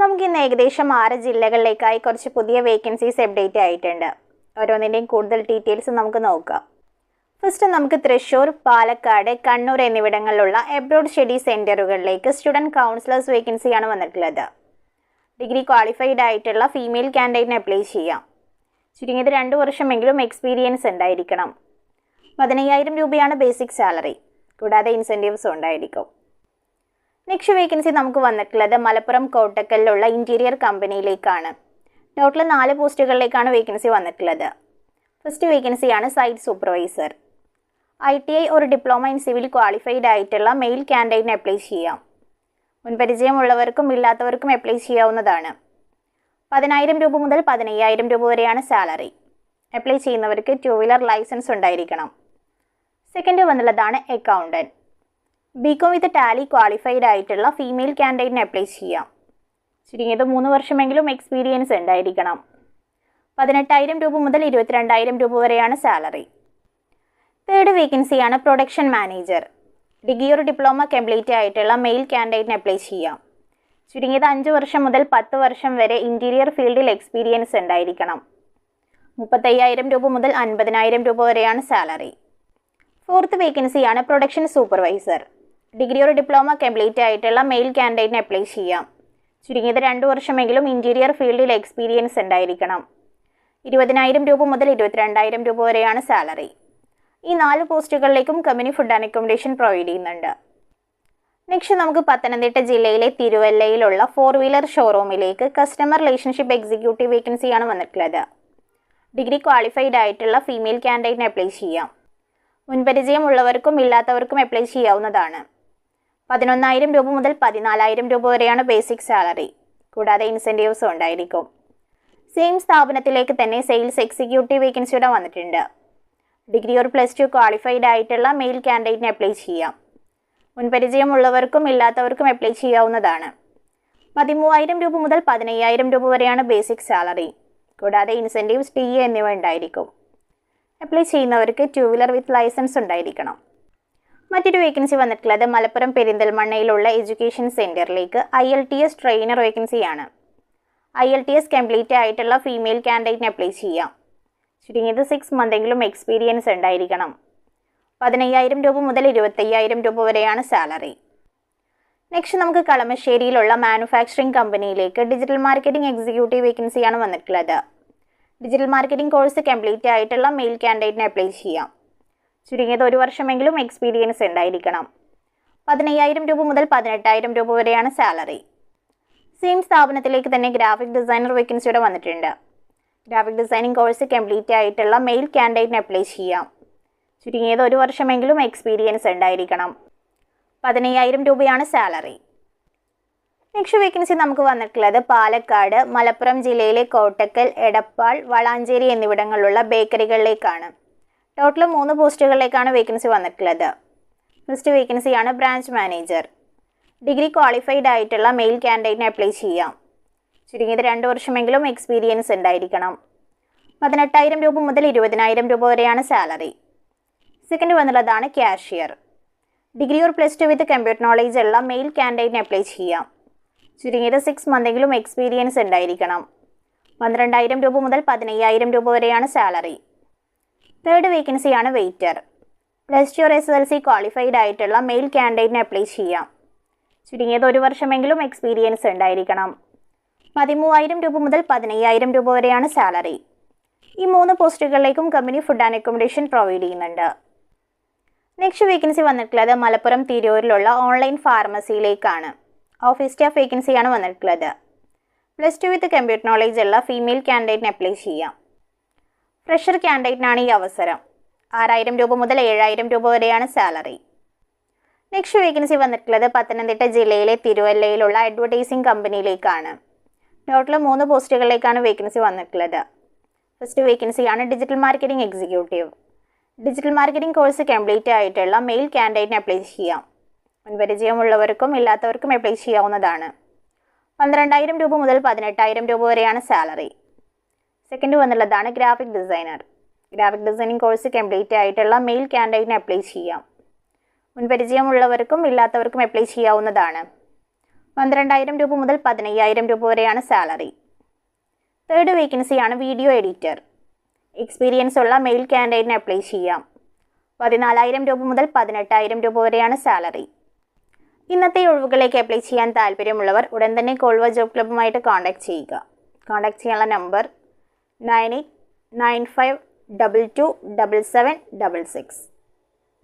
നമുക്ക് ഇന്ന് ഏകദേശം ആറ് ജില്ലകളിലേക്കായി കുറച്ച് പുതിയ വേക്കൻസീസ് അപ്ഡേറ്റ് ആയിട്ടുണ്ട്. ഓരോന്നിന്റെയും കൂടുതൽ ഡീറ്റെയിൽസ് നമുക്ക് നോക്കാം. ഫസ്റ്റ് നമുക്ക് തൃശ്ശൂർ പാലക്കാട് കണ്ണൂർ എന്നിവിടങ്ങളിലുള്ള എബ്രോഡ് സ്റ്റഡി സെന്ററുകളിലേക്ക് സ്റ്റുഡന്റ് കൗൺസിലേഴ്സ് വേക്കൻസിയാണ് വന്നിട്ടുള്ളത്. ഡിഗ്രി ക്വാളിഫൈഡ് ആയിട്ടുള്ള ഫീമെയിൽ കാൻഡിഡേറ്റിന് അപ്ലൈ ചെയ്യാം. ചുരുങ്ങിയത് രണ്ട് വർഷമെങ്കിലും എക്സ്പീരിയൻസ് ഉണ്ടായിരിക്കണം. പതിനയ്യായിരം രൂപയാണ് ബേസിക് സാലറി കൂടാതെ ഇൻസെന്റീവ്സും ഉണ്ടായിരിക്കും. നെക്സ്റ്റ് വേക്കൻസി നമുക്ക് വന്നിട്ടുള്ളത് മലപ്പുറം കോട്ടക്കലിലുള്ള ഇന്റീരിയർ കമ്പനിയിലേക്കാണ് ടോട്ടൽ നാല് പോസ്റ്റുകളിലേക്കാണ് വേക്കൻസി വന്നിട്ടുള്ളത്. ഫസ്റ്റ് വേക്കൻസിയാണ് site supervisor I T I ഒരു ഡിപ്ലോമ ഇൻ സിവിൽ ക്വാളിഫൈഡ് ആയിട്ടുള്ള മെയിൽ ക്യാൻഡൈറ്റിന് അപ്ലൈ ചെയ്യാം. മുൻപരിചയമുള്ളവർക്കും ഇല്ലാത്തവർക്കും അപ്ലൈ ചെയ്യാവുന്നതാണ്. പതിനായിരം രൂപ മുതൽ പതിനയ്യായിരം രൂപ വരെയാണ് സാലറി അപ്ലൈ ചെയ്യുന്നവർക്ക് ടു വീലർ ലൈസൻസ് ഉണ്ടായിരിക്കണം. Second വന്നുള്ളതാണ് accountant BCom with Tally qualified ആയിട്ടുള്ള ഫീമെയിൽ കാൻഡിഡേറ്റിന് അപ്ലൈ ചെയ്യാം. ചുരുങ്ങിയത് മൂന്ന് വർഷമെങ്കിലും എക്സ്പീരിയൻസ് ഉണ്ടായിരിക്കണം. പതിനെട്ടായിരം രൂപ മുതൽ ഇരുപത്തിരണ്ടായിരം രൂപ വരെയാണ് സാലറി തേർഡ് വേക്കൻസിയാണ് പ്രൊഡക്ഷൻ മാനേജർ ഡിഗ്രി ഒരു ഡിപ്ലോമ കംപ്ലീറ്റ് ആയിട്ടുള്ള മെയിൽ കാൻഡിഡേറ്റിന് അപ്ലൈ ചെയ്യാം. ചുരുങ്ങിയത് അഞ്ച് വർഷം മുതൽ പത്ത് വർഷം വരെ ഇന്റീരിയർ ഫീൽഡിൽ എക്സ്പീരിയൻസ് ഉണ്ടായിരിക്കണം. മുപ്പത്തയ്യായിരം രൂപ മുതൽ അൻപതിനായിരം രൂപ വരെയാണ് സാലറി ഫോർത്ത് വേക്കൻസിയാണ് പ്രൊഡക്ഷൻ സൂപ്പർവൈസർ ഡിഗ്രി ഒരു ഡിപ്ലോമ കംപ്ലീറ്റ് ആയിട്ടുള്ള മെയിൽ ക്യാൻഡിഡേറ്റിന് അപ്ലൈ ചെയ്യാം. ചുരുങ്ങിയത് രണ്ട് വർഷമെങ്കിലും ഇന്റീരിയർ ഫീൽഡിൽ എക്സ്പീരിയൻസ് ഉണ്ടായിരിക്കണം. ഇരുപതിനായിരം രൂപ മുതൽ ഇരുപത്തിരണ്ടായിരം രൂപ വരെയാണ് സാലറി ഈ നാല് പോസ്റ്റുകളിലേക്കും company food and accommodation provide ചെയ്യുന്നുണ്ട്. നെക്സ്റ്റ് നമുക്ക് പത്തനംതിട്ട ജില്ലയിലെ തിരുവല്ലയിലുള്ള ഫോർ വീലർ ഷോറൂമിലേക്ക് കസ്റ്റമർ റിലേഷൻഷിപ്പ് എക്സിക്യൂട്ടീവ് വേക്കൻസിയാണ് വന്നിട്ടുള്ളത്. ഡിഗ്രി ക്വാളിഫൈഡ് ആയിട്ടുള്ള ഫീമെയിൽ ക്യാൻഡിഡേറ്റിന് അപ്ലൈ ചെയ്യാം. മുൻപരിചയം ഉള്ളവർക്കും ഇല്ലാത്തവർക്കും അപ്ലൈ ചെയ്യാവുന്നതാണ്. പതിനൊന്നായിരം രൂപ മുതൽ പതിനാലായിരം രൂപ വരെയാണ് ബേസിക് സാലറി കൂടാതെ ഇൻസെന്റീവ്സും ഉണ്ടായിരിക്കും. സെയിം സ്ഥാപനത്തിലേക്ക് തന്നെ സെയിൽസ് എക്സിക്യൂട്ടീവ് വേക്കൻസിയുടെ വന്നിട്ടുണ്ട്. ഡിഗ്രി ഒരു പ്ലസ് ടു ക്വാളിഫൈഡ് ആയിട്ടുള്ള മെയിൽ കാൻഡിഡേറ്റിന് അപ്ലൈ ചെയ്യാം. മുൻപരിചയമുള്ളവർക്കും ഇല്ലാത്തവർക്കും അപ്ലൈ ചെയ്യാവുന്നതാണ്. പതിമൂവായിരം രൂപ മുതൽ പതിനയ്യായിരം രൂപ വരെയാണ് ബേസിക് സാലറി കൂടാതെ ഇൻസെന്റീവ്സ് ടി എ എന്നിവ ഉണ്ടായിരിക്കും. അപ്ലൈ ചെയ്യുന്നവർക്ക് ടു വീലർ വിത്ത് ലൈസൻസ് ഉണ്ടായിരിക്കണം. മറ്റൊരു വേക്കൻസി വന്നിട്ടുള്ളത് മലപ്പുറം പെരിന്തൽമണ്ണയിലുള്ള എഡ്യൂക്കേഷൻ സെന്ററിലേക്ക് I L T S trainer വേക്കൻസിയാണ് I L T S complete ആയിട്ടുള്ള ഫീമെയിൽ കാൻഡിഡേറ്റിന് അപ്ലൈ ചെയ്യാം. ചുരുങ്ങിയത് സിക്സ് മന്തെങ്കിലും എക്സ്പീരിയൻസ് ഉണ്ടായിരിക്കണം. പതിനയ്യായിരം രൂപ മുതൽ ഇരുപത്തയ്യായിരം രൂപ വരെയാണ് സാലറി നെക്സ്റ്റ് നമുക്ക് കളമശ്ശേരിയിലുള്ള മാനുഫാക്ചറിംഗ് കമ്പനിയിലേക്ക് ഡിജിറ്റൽ മാർക്കറ്റിംഗ് എക്സിക്യൂട്ടീവ് വേക്കൻസിയാണ് വന്നിട്ടുള്ളത്. ഡിജിറ്റൽ മാർക്കറ്റിംഗ് കോഴ്സ് കംപ്ലീറ്റ് ആയിട്ടുള്ള മെയിൽ കാൻഡിഡേറ്റിന് അപ്ലൈ ചെയ്യാം. ചുരുങ്ങിയത് ഒരു വർഷമെങ്കിലും എക്സ്പീരിയൻസ് ഉണ്ടായിരിക്കണം. പതിനയ്യായിരം രൂപ മുതൽ പതിനെട്ടായിരം രൂപ വരെയാണ് സാലറി സെയിം സ്ഥാപനത്തിലേക്ക് തന്നെ ഗ്രാഫിക് ഡിസൈനർ വേക്കൻസിയുടെ വന്നിട്ടുണ്ട്. ഗ്രാഫിക് ഡിസൈനിങ് കോഴ്സ് കംപ്ലീറ്റ് ആയിട്ടുള്ള മെയിൽ ക്യാൻഡിഡേറ്റിന് അപ്ലൈ ചെയ്യാം. ചുരുങ്ങിയത് ഒരു വർഷമെങ്കിലും എക്സ്പീരിയൻസ് ഉണ്ടായിരിക്കണം. പതിനയ്യായിരം രൂപയാണ് സാലറി നെക്സ്റ്റ് വേക്കൻസി നമുക്ക് വന്നിട്ടുള്ളത് പാലക്കാട് മലപ്പുറം ജില്ലയിലെ കോട്ടക്കൽ എടപ്പാൾ വളാഞ്ചേരി എന്നിവിടങ്ങളിലുള്ള ബേക്കറികളിലേക്കാണ് ടോട്ടൽ മൂന്ന് പോസ്റ്റുകളിലേക്കാണ് വേക്കൻസി വന്നിട്ടുള്ളത്. ഫസ്റ്റ് വേക്കൻസിയാണ് ബ്രാഞ്ച് മാനേജർ ഡിഗ്രി ക്വാളിഫൈഡ് ആയിട്ടുള്ള മെയിൽ ക്യാൻഡിഡേറ്റിന് അപ്ലൈ ചെയ്യാം. ചുരുങ്ങിയത് രണ്ട് വർഷമെങ്കിലും എക്സ്പീരിയൻസ് ഉണ്ടായിരിക്കണം. പതിനെട്ടായിരം രൂപ മുതൽ ഇരുപതിനായിരം രൂപ വരെയാണ് salary second വന്നുള്ളതാണ് cashier degree or plus two with computer knowledge ഉള്ള മെയിൽ ക്യാൻഡിഡേറ്റിന് അപ്ലൈ ചെയ്യാം. ചുരുങ്ങിയത് സിക്സ് മന്തെങ്കിലും എക്സ്പീരിയൻസ് ഉണ്ടായിരിക്കണം. പന്ത്രണ്ടായിരം രൂപ മുതൽ പതിനയ്യായിരം രൂപ വരെയാണ് സാലറി തേർഡ് വേക്കൻസിയാണ് waiter plus two S L C qualified ആയിട്ടുള്ള മെയിൽ ക്യാൻഡിഡേറ്റിന് അപ്ലൈ ചെയ്യാം. ചുരുങ്ങിയത് ഒരു വർഷമെങ്കിലും എക്സ്പീരിയൻസ് ഉണ്ടായിരിക്കണം. പതിമൂവായിരം രൂപ മുതൽ പതിനയ്യായിരം രൂപ വരെയാണ് സാലറി ഈ മൂന്ന് പോസ്റ്റുകളിലേക്കും company food and accommodation provide ചെയ്യുന്നുണ്ട്. നെക്സ്റ്റ് വേക്കൻസി വന്നിട്ടുള്ളത് മലപ്പുറം തിരൂരിലുള്ള ഓൺലൈൻ ഫാർമസിയിലേക്കാണ് ഓഫീസ് സ്റ്റാഫ് വേക്കൻസിയാണ് വന്നിട്ടുള്ളത്. Plus two with computer knowledge ഉള്ള ഫീമെയിൽ ക്യാൻഡിഡേറ്റിന് അപ്ലൈ ചെയ്യാം. ഫ്രഷർ ക്യാൻഡിഡേറ്റിനാണ് ഈ അവസരം. ആറായിരം രൂപ മുതൽ ഏഴായിരം രൂപ വരെയാണ് സാലറി. നെക്സ്റ്റ് വേക്കൻസി വന്നിട്ടുള്ളത് പത്തനംതിട്ട ജില്ലയിലെ തിരുവല്ലയിലുള്ള അഡ്വർടൈസിംഗ് കമ്പനിയിലേക്കാണ്. ടോട്ടൽ മൂന്ന് പോസ്റ്റുകളിലേക്കാണ് വേക്കൻസി വന്നിട്ടുള്ളത്. ഫസ്റ്റ് വേക്കൻസിയാണ് digital marketing executive. Digital marketing course complete ആയിട്ടുള്ള മെയിൽ കാൻഡിഡേറ്റിന് അപ്ലൈ ചെയ്യാം. മുൻപരിചയമുള്ളവർക്കും ഇല്ലാത്തവർക്കും അപ്ലൈ ചെയ്യാവുന്നതാണ്. പന്ത്രണ്ടായിരം രൂപ മുതൽ പതിനെട്ടായിരം രൂപ വരെയാണ് salary. Second വന്നുള്ളതാണ് graphic designer graphic designing course complete ആയിട്ടുള്ള മെയിൽ കാൻഡിഡേറ്റിന് അപ്ലൈ ചെയ്യാം. മുൻപരിചയമുള്ളവർക്കും ഇല്ലാത്തവർക്കും അപ്ലൈ ചെയ്യാവുന്നതാണ്. പന്ത്രണ്ടായിരം രൂപ മുതൽ പതിനയ്യായിരം രൂപ വരെയാണ് സാലറി തേർഡ് വേക്കൻസിയാണ് വീഡിയോ എഡിറ്റർ എക്സ്പീരിയൻസ് ഉള്ള മെയിൽ കാൻഡിഡേറ്റിന് അപ്ലൈ ചെയ്യാം. പതിനാലായിരം രൂപ മുതൽ പതിനെട്ടായിരം രൂപ വരെയാണ് സാലറി ഇന്നത്തെ ഒഴിവുകളിലേക്ക് അപ്ലൈ ചെയ്യാൻ താല്പര്യമുള്ളവർ ഉടൻ തന്നെ കോൾവ ജോബ് ക്ലബ്ബുമായിട്ട് കോൺടാക്ട് ചെയ്യുക. കോൺടാക്ട് ചെയ്യാനുള്ള number nine eight nine five double two double seven double six.